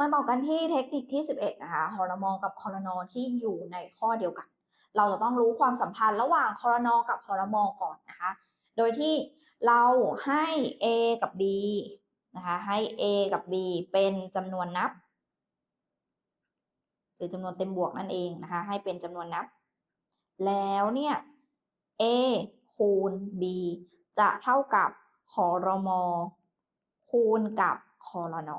มาต่อกันที่เทคนิคที่ 11 นะคะฮอรมอกับคอรนอที่อยู่ในข้อเดียวกัน เราจะต้องรู้ความสัมพันธ์ระหว่างคอรนอกับฮอรมอก่อนนะคะ โดยที่เราให้ A กับ B นะคะให้ A กับ B เป็นจำนวนนับหรือจำนวนเต็มบวกนั่นเองนะคะ ให้เป็นจำนวนนับ แล้วเนี่ย A คูณ B จะเท่ากับหอรมอคูณกับคอรนอ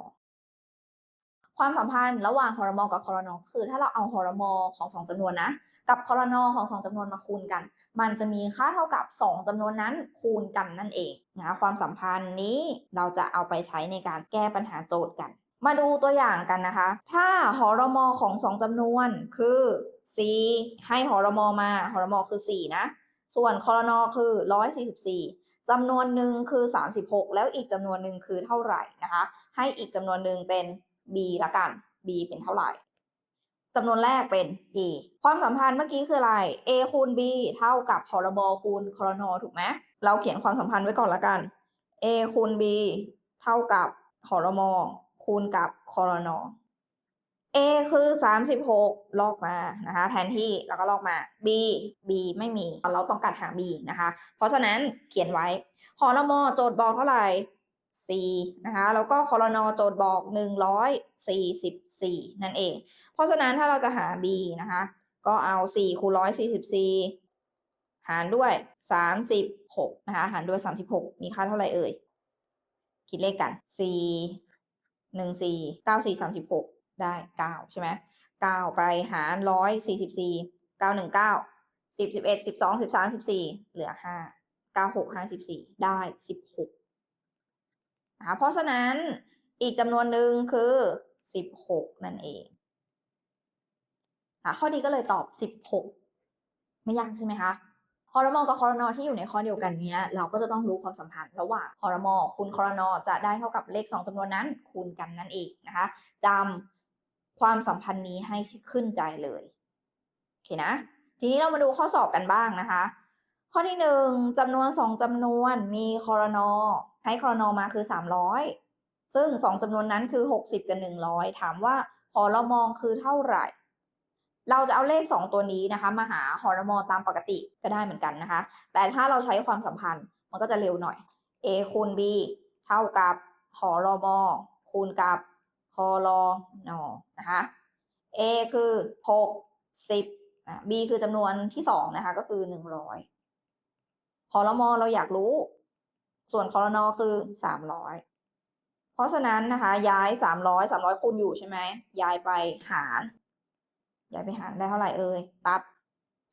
ความสัมพันธ์ระหว่างฮอร์โมอกับคอรนอคือถ้าเราเอาฮอร์โมอของสองจำนวนนะ กับคอรนอของสองจำนวนมาคูณกัน มันจะมีค่าเท่ากับ 2จำนวนนั้นคูณกันนั่นเองนะความสัมพันธ์นี้เราจะเอาไปใช้ในการแก้ปัญหาโจทย์กัน มาดูตัวอย่างกันนะคะ ถ้าหอรมอของสองจำนวนคือ c ให้หอรมอมาหอรมอคือ 4 นะ ส่วนคอรนอคือ 144จำนวนหนึ่งคือ 36 แล้วอีกจำนวนหนึ่งคือเท่าไหร่นะคะ ให้อีกจำนวนหนึ่งเป็น b ละกัน b เป็นเท่าไหร่จำนวนแรกเป็น a ความสัมพันธ์เมื่อกี้คืออะไร a คูณ b เท่ากับพรบคูณครนถูกไหมเราเขียนความสัมพันธ์ไว้ก่อนละกัน a คูณ b เท่ากับครมคูณกับครน a คือ 36 ลอกมานะคะ แทนที่แล้วก็ลอกมา b b ไม่มี เราต้องการหา b นะคะ เพราะฉะนั้นเขียนไว้ครมโจทย์บอกเท่าไหร่ 4นะคะแล้วก็คอรนอโจทย์บอก 144 นั่นเอง เพราะฉะนั้นถ้าเราจะหา b นะคะ ก็เอา 4คูณ144 หารด้วย 36 นะคะ หารด้วย 36 มีค่าเท่าไหร่เอ่ย คิดเลขกัน 4 1 4 9 4 36 ได้ 9 ใช่ไหม9 ไปหาร 144 9 1 9 10 11 12 13 14 เหลือ 5 9 6 54ได้ 16 นะคะเพราะฉะนั้นอีกจำนวนหนึ่งคือ 16 นั่นเองค่ะข้อนี้ก็เลยตอบ 16 ไม่ยากใช่ไหมคะคอรมอกับคอรนอที่อยู่ในข้อเดียวกันเนี้ย เราก็จะต้องรู้ความสัมพันธ์ระหว่างคอรมอคูณคอรนอจะได้เท่ากับเลข 2จำนวนนั้นคูณกันนั่นเองนะคะจำความสัมพันธ์นี้ให้ขึ้นใจเลยโอเคนะ ทีนี้เรามาดูข้อสอบกันบ้างนะคะ ข้อที่หนึ่งจำนวนสองจำนวนมีคอรนอให้คอรนอมาคือสามร้อยซึ่งสองจำนวนนั้นคือหกสิบกับหนึ่งร้อยถามว่าหอรมอคือเท่าไหร่ เราจะเอาเลขสองตัวนี้นะคะ มาหาหอรมอตามปกติก็ได้เหมือนกันนะคะ แต่ถ้าเราใช้ความสัมพันธ์มันก็จะเร็วหน่อย a คูณ b เท่ากับหอรมอคูณกับคอรนอนะคะ a คือหกสิบ b คือจำนวนที่สองนะคะ ก็คือหนึ่งร้อย คอรมอเราอยากรู้ ส่วนคอรนอคือสามร้อยเพราะฉะนั้นนะคะ ย้ายสามร้อยสามร้อยคูณอยู่ใช่ไหมย้ายไปหารย้ายไปหารได้เท่าไหร่เอ่ยตัด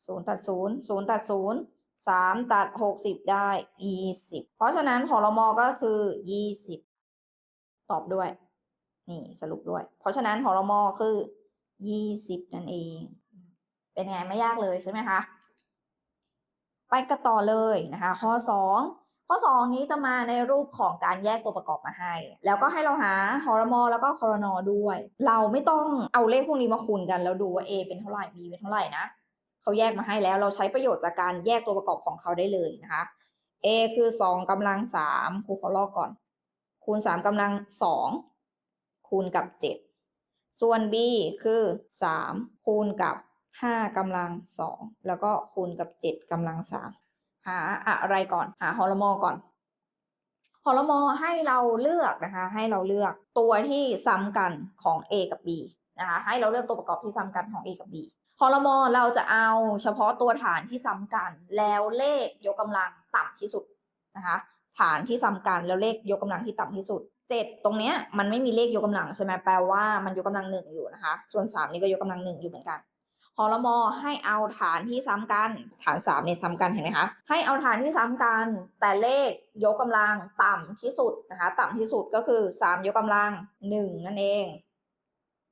ศูนย์ตัดศูนย์ศูนย์ตัดศูนย์สามตัดหกสิบได้ยี่สิบเพราะฉะนั้นคอรมอก็คือยี่สิบตอบด้วย นี่สรุปด้วย เพราะฉะนั้นหอรมอคือยี่สิบนั่นเอง เป็นไงไม่ยากเลยใช่ไหมคะ ไปกันต่อเลยนะคะ ข้อสองข้อสองนี้จะมาในรูปของการแยกตัวประกอบมาให้ แล้วก็ให้เราหาหอร์มอแล้วก็คอรนอด้วย เราไม่ต้องเอาเลขพวกนี้มาคูณกัน แล้วดูว่า A เป็นเท่าไหร่ B เป็นเท่าไหร่นะเขาแยกมาให้แล้วเราใช้ประโยชน์จากการแยกตัวประกอบของเขาได้เลยนะคะ A คือสองกำลังสามครูขอลอกก่อน คูณสามกำลังสองคูณกับเจ็ดส่วน b คือสามคูณกับ ห้ากำลังสองแล้วก็คูณกับเจ็ดกำลังสามหาอะไรก่อน หาฮอรมอก่อนฮอรมอให้เราเลือกนะคะ ให้เราเลือกตัวที่ซ้ำกันของ a กับ b นะคะ ให้เราเลือกตัวประกอบที่ซ้ำกันของ a กับ b ฮอรมอเราจะเอาเฉพาะตัวฐานที่ซ้ำกัน แล้วเลขยกกำลังต่ำที่สุดนะคะ ฐานที่ซ้ำกันแล้วเลขยกกำลังที่ต่ำที่สุดเจ็ดตรงเนี้ยมันไม่มีเลขยกกำลังใช่ไหมแปลว่ามันยกกำลังหนึ่งอยู่นะคะ ส่วนสามนี่ก็ยกกำลังหนึ่งอยู่เหมือนกัน ฮอลมอให้เอาฐานที่ซ้ำกัน ฐานสามเนี่ยซ้ำกันเห็นไหมคะให้เอาฐานที่ซ้ำกัน แต่เลขยกกำลังต่ำที่สุดนะคะต่ำที่สุดก็คือสามยกกำลังหนึ่งนั่นเอง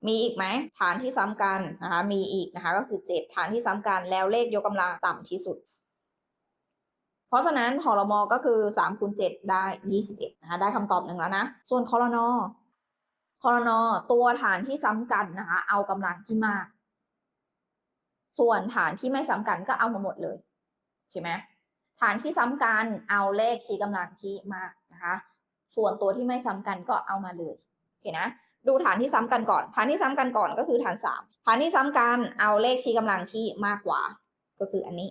มีอีกไหมฐานที่ซ้ำกันนะคะมีอีกนะคะก็คือเจ็ดฐานที่ซ้ำกันแล้วเลขยกกำลังต่ำที่สุด เพราะฉะนั้นหอรมอก็คือสามคูณเจ็ดได้ยี่สิบเอ็ดนะคะได้คำตอบหนึ่งแล้วนะ ส่วนคอรนอคอรนอตัวฐานที่ซ้ำกันนะคะเอากำลังที่มาก ส่วนฐานที่ไม่ซ้ำกันก็เอามาหมดเลยใช่ไหมฐานที่ซ้ำกันเอาเลขชี้กำลังที่มากนะคะส่วนตัวที่ไม่ซ้ำกันก็เอามาเลยโอเคนะดูฐานที่ซ้ำกันก่อน ฐานที่ซ้ำกันก่อนก็คือฐานสามฐานที่ซ้ำกันเอาเลขชี้กำลังที่มากกว่า ก็คืออันนี้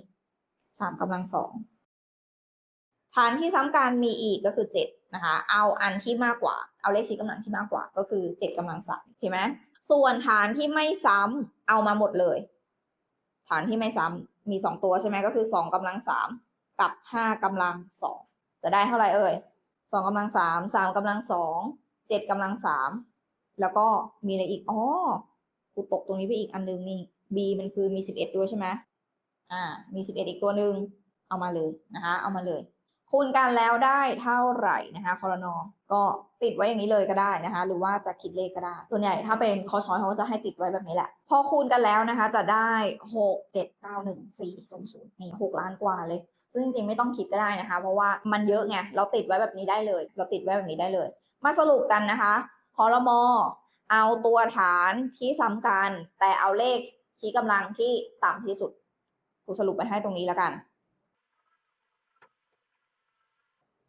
สามกำลังสองฐานที่ซ้ำกันมีอีกก็คือเจ็ดนะคะ เอาอันที่มากกว่า เอาเลขชี้กำลังที่มากกว่า ก็คือเจ็ดกำลังสามเห็นไหมส่วนฐานที่ไม่ซ้ำเอามาหมดเลย ฐานที่ไม่ซ้ำมีสองตัวใช่ไหมก็คือสองกำลังสามกับห้ากำลังสองจะได้เท่าไหร่เอ่ยสองกำลังสามสามกำลังสองเจ็ดกำลังสามแล้วก็มีอะไรอีกอ๋อกูตกตรงนี้ไปอีกอันนึงนี่ b มันคือมีสิบเอ็ดด้วยใช่ไหมอ่า มีสิบเอ็ดอีกตัวหนึ่งเอามาเลยนะคะ เอามาเลย คูณกันแล้วได้เท่าไหร่นะคะคอรนอก็ติดไว้อย่างนี้เลยก็ได้นะคะ หรือว่าจะคิดเลขก็ได้ ส่วนใหญ่ถ้าเป็นคอช้อยเขาก็จะให้ติดไว้แบบนี้แหละ พอคูณกันแล้วนะคะ จะได้หกเจ็ดเก้าหนึ่งสี่ศูนย์ศูนย์นี่หกล้านกว่าเลย ซึ่งจริงๆไม่ต้องคิดก็ได้นะคะ เพราะว่ามันเยอะไงเราติดไว้แบบนี้ได้เลย เราติดไว้แบบนี้ได้เลย มาสรุปกันนะคะคอรมอเอาตัวฐานที่ซ้ำกัน แต่เอาเลขชี้กำลังที่ต่ำที่สุดกูสรุปไปให้ตรงนี้แล้วกัน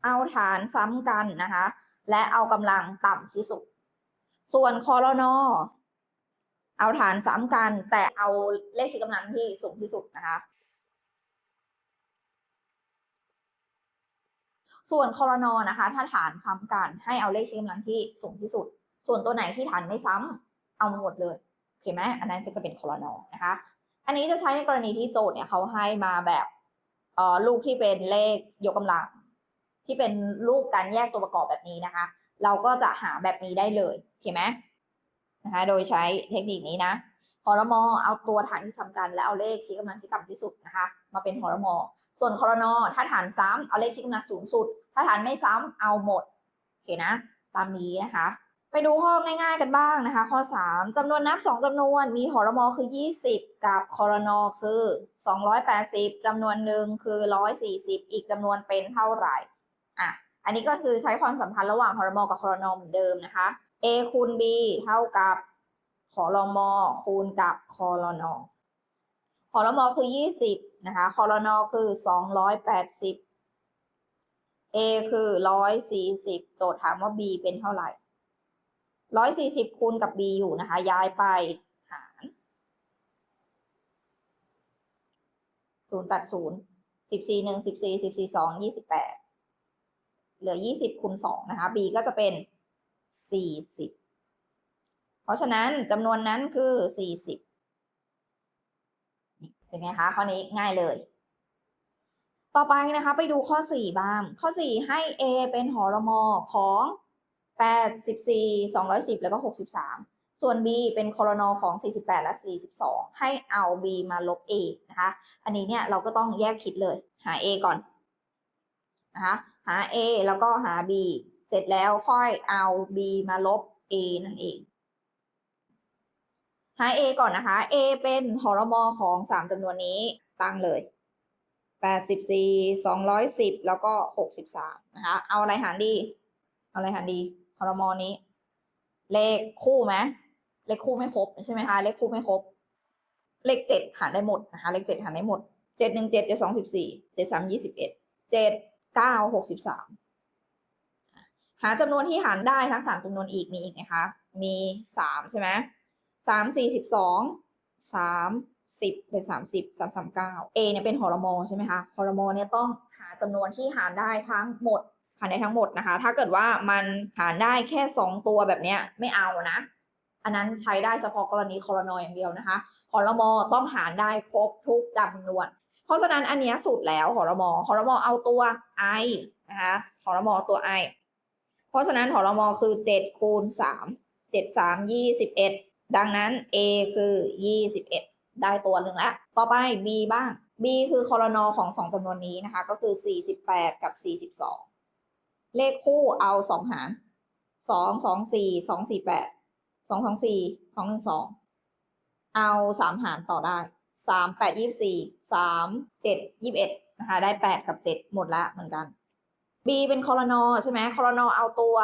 เอาฐานซ้ำกันนะคะ และเอากำลังต่ำที่สุด ส่วนคอรนอเอาฐานซ้ำกัน แต่เอาเลขชี้กำลังที่สูงที่สุดนะคะ ส่วนคอรนอนะคะ ถ้าฐานซ้ำกันให้เอาเลขชี้กำลังที่สูงที่สุด ส่วนตัวไหนที่ฐานไม่ซ้ำเอามาหมดเลยโอเคไหมอันนั้นก็จะเป็นคอรนอนะคะ อันนี้จะใช้ในกรณีที่โจทย์เนี่ยเขาให้มาแบบออลูกที่เป็นเลขยกกำลัง ที่เป็นรูปการแยกตัวประกอบแบบนี้นะคะ เราก็จะหาแบบนี้ได้เลยโอเคไหมนะคะโดยใช้เทคนิคนี้นะคอรมอเอาตัวฐานที่ซ้ำกันและเอาเลขชี้กำลังที่ต่ำที่สุดนะคะ มาเป็นคอรมอส่วนคอรนอถ้าฐานซ้ำเอาเลขชี้กำลังสูงสุด ถ้าฐานไม่ซ้ำเอาหมดโอเคนะ ตามนี้นะคะ ไปดูข้อง่าย ๆกันบ้างนะคะ ข้อ 3จำนวนนับ 2จำนวนมีหอรมอคือ 20 กับคอรนอคือ 280จำนวนหนึ่งคือ 140 อีกจำนวนเป็นเท่าไหร่ อะอันนี้ก็คือใช้ความสัมพันธ์ระหว่างคอรมอกับคอรนอเหมือนเดิมนะคะ a คูณ b เท่ากับคอรมอคูณกับคอรนอคอรมอคือ 20นะคะคอรนอคือ 280 a คือ 140 โจทย์ถามว่า b เป็นเท่าไหร่ 140 คูณกับ b อยู่นะคะ ย้ายไปหาร0ตัด0 14 1 14 14 2 28 เหลือยี่สิบคูณสองนะคะ b ก็จะเป็นสี่สิบเพราะฉะนั้นจำนวนนั้นคือสี่สิบเป็นไงคะ ข้อนี้ง่ายเลย ต่อไปนะคะ ไปดูข้อสี่บ้าง ข้อสี่ให้ a เป็นหอรมอของแปดสิบสี่สองร้อยสิบแล้วก็หกสิบสามส่วน b เป็นคอรนอของสี่สิบแปดและสี่สิบสองให้เอา b มาลบ a นะคะ อันนี้เนี่ยเราก็ต้องแยกคิดเลย หา a ก่อน นะคะหา a แล้วก็หา b เสร็จแล้วค่อยเอา b มาลบ a นั่นเองหา a ก่อนนะคะ a เป็นหอรมอของสามจำนวนนี้ตั้งเลยแปดสิบสี่สองร้อยสิบแล้วก็หกสิบสามนะคะ เอาอะไรหารดี เอาอะไรหารดีคอรมอนี้ เลขคู่ไหมเลขคู่ไม่ครบใช่ไหมคะเลขคู่ไม่ครบ เลขเจ็ดหารได้หมดนะคะ เลขเจ็ดหารได้หมดเจ็ดหนึ่งเจ็ดเจ็ดสองสิบสี่เจ็ดสามยี่สิบเอ็ดเจ็ด เก้าหกสิบสามหาจำนวนที่หารได้ทั้งสามจำนวนอีกมีอีกนะคะ มีสามใช่ไหมสามสี่สิบสองสามสิบเป็นสามสิบสามสามเก้าเอเนี่ยเป็นหอรมอใช่ไหมคะหอรมอเนี่ยต้องหาจำนวนที่หารได้ทั้งหมด หารได้ทั้งหมดนะคะ ถ้าเกิดว่ามันหารได้แค่สองตัวแบบเนี้ยไม่เอานะ อันนั้นใช้ได้เฉพาะกรณีคอรนออย่างเดียวนะคะหอรมอต้องหารได้ครบทุกจำนวน เพราะฉะนั้นอันนี้สุดแล้วหอรมอหอรมอเอาตัว i นะคะหอรมอตัว i เพราะฉะนั้นหอรมอคือเจ็ดคูณสามเจ็ดสามยี่สิบเอ็ดดังนั้น a คือยี่สิบเอ็ดได้ตัวหนึ่งแล้ว ต่อไป b บ้าง b คือคอรนอของสองจำนวนนี้นะคะ ก็คือสี่สิบแปดกับสี่สิบสองเลขคู่เอาสองหารสองสองสี่สองสี่แปดสองสองสี่สองหนึ่งสองเอาสามหารต่อได้ สามแปดยี่สี่สามเจ็ดยี่สิบเอ็ดนะคะได้แปดกับเจ็ดหมดละเหมือนกัน b เป็นคอรนอใช่ไหมคอรนอเอาตัว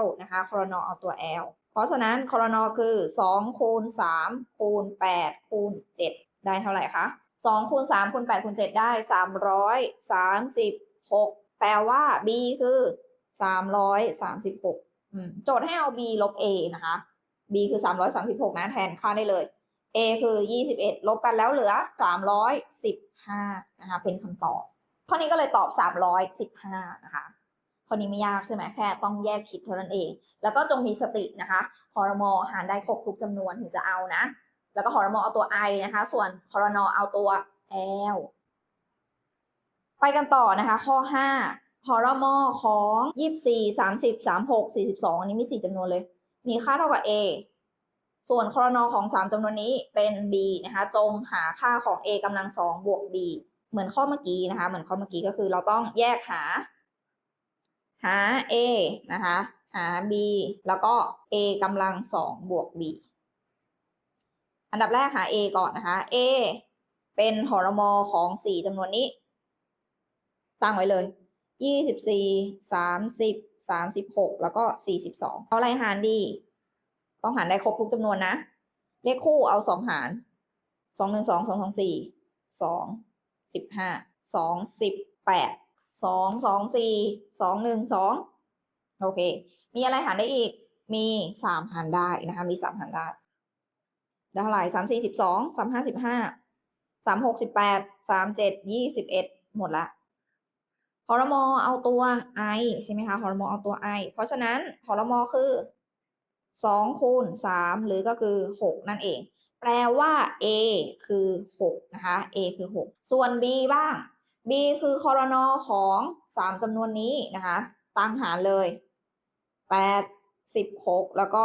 l นะคะคอรนอเอาตัว l เพราะฉะนั้นคอรนอคือสองคูณสามคูณแปดคูณเจ็ดได้เท่าไหร่คะสองคูณสามคูณแปดคูณเจ็ดได้สามร้อยสามสิบหกแปลว่า b คือสามร้อยสามสิบหกโจทย์ให้เอา b ลบ a นะคะ b คือสามร้อยสามสิบหกนะแทนค่าได้เลย a คือยี่สิบเอ็ดลบกันแล้วเหลือสามร้อยสิบห้านะคะ เป็นคำตอบ ข้อนี้ก็เลยตอบสามร้อยสิบห้านะคะ ข้อนี้ไม่ยากใช่ไหมแค่ต้องแยกคิดเท่านั้นเอง แล้วก็จงมีสตินะคะฮอรมอหารได้ครบทุกจำนวนถึงจะเอานะ แล้วก็ฮอรมอเอาตัว i นะคะ ส่วนคอรนอเอาตัว l ไปกันต่อนะคะ ข้อห้าฮอรมอของยี่สิบสี่สามสิบสามหกสี่สิบสองอันนี้มีสี่จำนวนเลย มีค่าเท่ากับ a ส่วนคอรนอของสามจำนวนนี้เป็น b นะคะจงหาค่าของ a กำลังสองบวก b เหมือนข้อเมื่อกี้นะคะ เหมือนข้อเมื่อกี้ก็คือเราต้องแยกหา หา a นะคะ หา b แล้วก็ a กำลังสองบวก b อันดับแรกหา a ก่อนนะคะ a เป็นหอรมอของสี่จำนวนนี้ ตั้งไว้เลยยี่สิบสี่สามสิบสามสิบหกแล้วก็สี่สิบสองเอาอะไรหารดี ต้องหารได้ครบทุกจำนวนนะ เลขคู่เอาสองหารสองหนึ่งสองสองสองสี่สองสิบห้าสองสิบแปดสองสองสี่สองหนึ่งสองโอเค มีอะไรหารได้อีก มีสามหารได้นะคะ มีสามหารได้ได้เท่าไหร่สามสี่สิบสองสามห้าสิบห้าสามหกสิบแปดสามเจ็ดยี่สิบเอ็ดหมดละฮอรมอเอาตัว i ใช่ไหมคะฮอรมอเอาตัว i เพราะฉะนั้นฮอรมอคือ 2คูณ3หรือก็คือ 6 นั่นเอง แปลว่า a คือ 6 นะคะ a คือ 6 ส่วน b บ้าง b คือคอรนอของ 3จำนวนนี้นะคะตั้งหารเลย 8 16 แล้วก็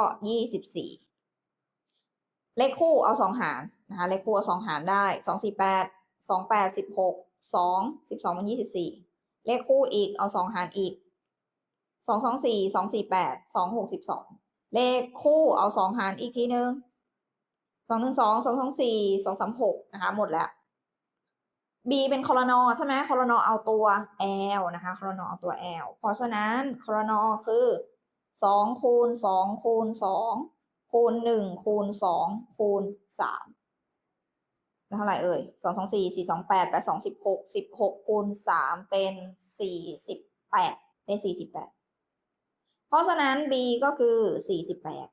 24 เลขคู่เอา 2 หารนะคะเลขคู่เอา 2 หารได้ 2 48 28 16 2 12มัน24 เลขคู่อีกเอา 2 หารอีก 2 2 4 2 4 8 2 6 12 เลขคู่เอาสองหารอีกทีนึงสองหนึ่งสองสองสองสี่สองสามหกนะคะ หมดแล้ว b เป็นคอรนอใช่ไหมคอรนอเอาตัว l นะคะคอรนอเอาตัว l เพราะฉะนั้นคอรนอคือสองคูณสองคูณสองคูณหนึ่งคูณสองคูณสามเท่าไหร่เอ่ยสองสองสี่สี่สองแปดแปดสองสิบหกสิบหกคูณสามเป็นสี่สิบแปดได้สี่สิบแปด ราะฉะนั้น b ก็คือสี่สิบแปด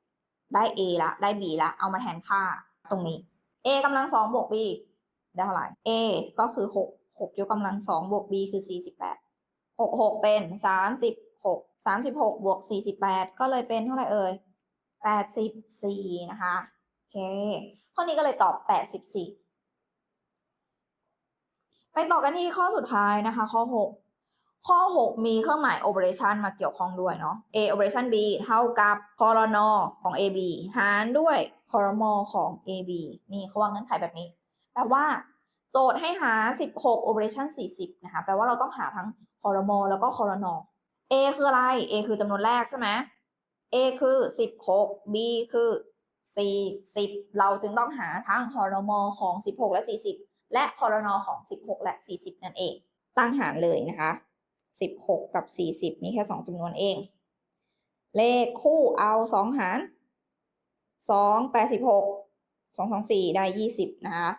ได้ a ละ ได้ b ละ เอามาแทนค่าตรงนี้ a กำลังสองบวก b ได้เท่าไหร่ a ก็คือหกหกยกกำลังสองบวก b คือสี่สิบแปดหกหกเป็นสามสิบหกสามสิบหกบวกสี่สิบแปดก็เลยเป็นเท่าไหร่เอ่ยแปดสิบสี่นะคะ โอเค ข้อนี้ก็เลยตอบแปดสิบสี่ไปต่อกันที่ข้อสุดท้ายนะคะ ข้อหก ข้อ 6 มีเครื่องหมาย operation มาเกี่ยวข้องด้วยเนาะ a operation b เท่ากับคอรนอของ ab หารด้วยคอรมอของ ab นี่เขาวางเงื่อนไขแบบนี้ แปลว่า โจทย์ให้หา 16 operation 40 นะคะ แปลว่าเราต้องหาทั้งคอรมอแล้วก็คอรนอ a คืออะไร a คือจำนวนแรกใช่ไหม a คือ 16 b คือ 40 เราจึงต้องหาทั้งคอรมอของ 16 และ 40 และคอรนอของ 16 และ 40 นั่นเอง ตั้งหารเลยนะคะ 16 กับ 40 มีแค่ 2จำนวนเอง เลขคู่เอา 2 หาร 2 86 2 2 4 ได้ 20 นะคะ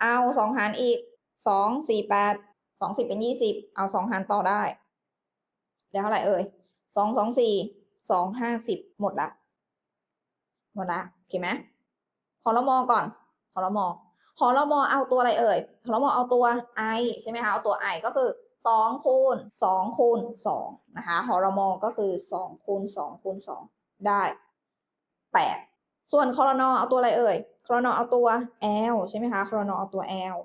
เอา 2 หารอีก 2 4 8 2 10 เป็น 20 เอา 2 หารต่อได้ได้เท่าไหร่เอ่ย 2 2 4 2 50 หมดละ หมดละโอเคไหมขอละมอก่อนขอละมอขอละมอเอาตัวอะไรเอ่ยขอละมอเอาตัว i ใช่ไหมคะ เอาตัว i ก็คือ สองคูณสองคูณสองนะคะหอรมอก็คือสองคูณสองคูณสองได้แปดส่วนคอรนอเอาตัวอะไรเอ่ยคอรนอเอาตัว l ใช่ไหมคะคอรนอเอาตัว l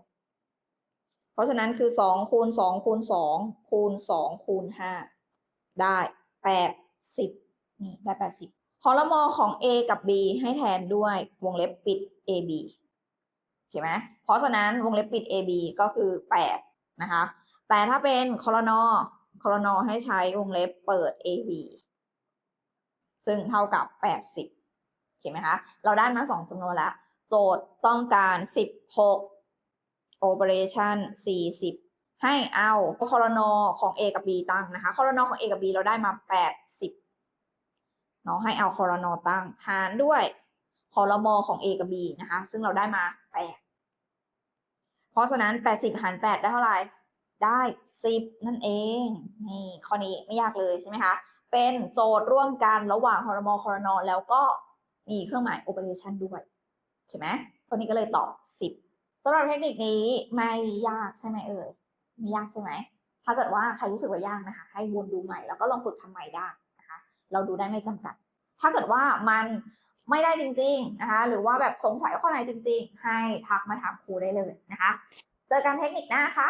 เพราะฉะนั้นคือสองคูณสองคูณสองคูณสองคูณห้าได้แปดสิบนี่ได้แปดสิบคอรมอของ a กับ b ให้แทนด้วยวงเล็บปิด ab เห็นไหมเพราะฉะนั้นวงเล็บปิด ab ก็คือแปดนะคะ แต่ถ้าเป็นคอรนอคอรนอให้ใช้วงเล็บเปิด AB ซึ่งเท่ากับ 80เห็นไหมคะ เราได้มา 2จำนวนแล้วโจทย์ต้องการ 16 operation 40 ให้เอาคอรนอของ A กับ B ตั้งนะคะคอรนอของ A กับ B เราได้มา 80เนาะให้เอาคอรนอตั้งหารด้วยคอรมอของ A กับ B นะคะ ซึ่งเราได้มา 8 เพราะฉะนั้น 80 หาร 8 ได้เท่าไหร่ ได้ 10 นั่นเอง นี่ข้อนี้ไม่ยากเลยใช่ไหมคะ เป็นโจทย์ร่วมกันระหว่างคอรมอคอรนอแล้วก็มีเครื่องหมาย operation ด้วยใช่ไหมคนนี้ก็เลยตอบ 10สำหรับเทคนิคนี้ไม่ยากใช่ไหมเอ่ยไม่ยากใช่ไหม ถ้าเกิดว่าใครรู้สึกว่ายากนะคะ ให้วนดูใหม่แล้วก็ลองฝึกทำใหม่ได้นะคะ เราดูได้ไม่จำกัด ถ้าเกิดว่ามันไม่ได้จริงๆนะคะ หรือว่าแบบสงสัยข้อไหนจริง ๆ ให้ทักมาถามครูได้เลยนะคะ เจอกันเทคนิคหน้าค่ะ